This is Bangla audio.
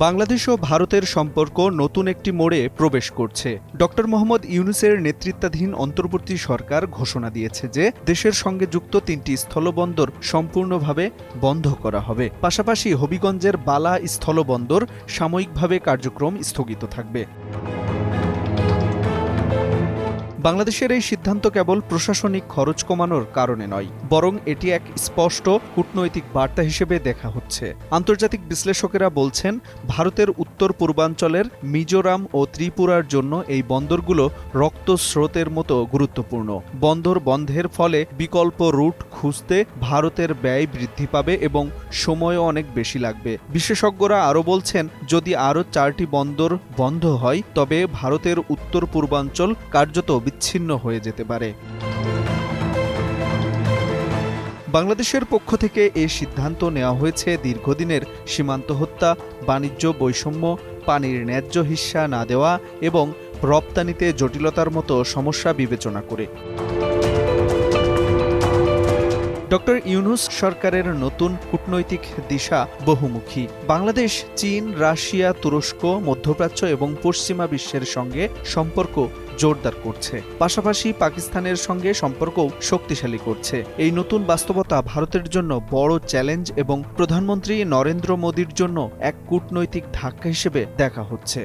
বাংলাদেশ ও ভারতের সম্পর্ক নতুন একটি মোড়ে প্রবেশ করছে। ড. মোহাম্মদ ইউনুসের নেতৃত্বাধীন অন্তর্বর্তী সরকার ঘোষণা দিয়েছে যে, দেশের সঙ্গে যুক্ত তিনটি স্থলবন্দর সম্পূর্ণভাবে বন্ধ করা হবে। পাশাপাশি হবিগঞ্জের বালা স্থলবন্দর সাময়িকভাবে কার্যক্রম স্থগিত থাকবে। বাংলাদেশের এই সিদ্ধান্ত কেবল প্রশাসনিক খরচ কমানোর কারণে নয়, বরং এটি এক স্পষ্ট কূটনৈতিক বার্তা হিসেবে দেখা হচ্ছে। আন্তর্জাতিক বিশ্লেষকেরা বলছেন, ভারতের উত্তর পূর্বাঞ্চলের মিজোরাম ও ত্রিপুরার জন্য এই বন্দরগুলো রক্তস্রোতের মতো গুরুত্বপূর্ণ। বন্দর বন্ধের ফলে বিকল্প রুট খুঁজতে ভারতের ব্যয় বৃদ্ধি পাবে এবং সময়ও অনেক বেশি লাগবে। বিশেষজ্ঞরা আরও বলছেন, যদি আরও চারটি বন্দর বন্ধ হয়, তবে ভারতের উত্তর পূর্বাঞ্চল কার্যত বিচ্ছিন্ন হয়ে যেতে পারে। বাংলাদেশের পক্ষ থেকে এ সিদ্ধান্ত নেওয়া হয়েছে দীর্ঘদিনের সীমান্ত হত্যা, বাণিজ্য বৈষম্য, পানির ন্যায্য হিস্সা না দেওয়া এবং রপ্তানিতে জটিলতার মতো সমস্যা বিবেচনা করে। ডক্টর ইউনুস সরকারের নতুন কূটনৈতিক দিশা বহুমুখী। বাংলাদেশ, চীন, রাশিয়া, তুরস্ক, মধ্যপ্রাচ্য এবং পশ্চিমা বিশ্বের সঙ্গে সম্পর্ক জোরদার করছে। পাশাপাশি পাকিস্তানের সঙ্গে সম্পর্কও শক্তিশালী করছে। এই নতুন বাস্তবতা ভারতের জন্য বড় চ্যালেঞ্জ এবং প্রধানমন্ত্রী নরেন্দ্র মোদীর জন্য এক কূটনৈতিক ধাক্কা হিসেবে দেখা হচ্ছে।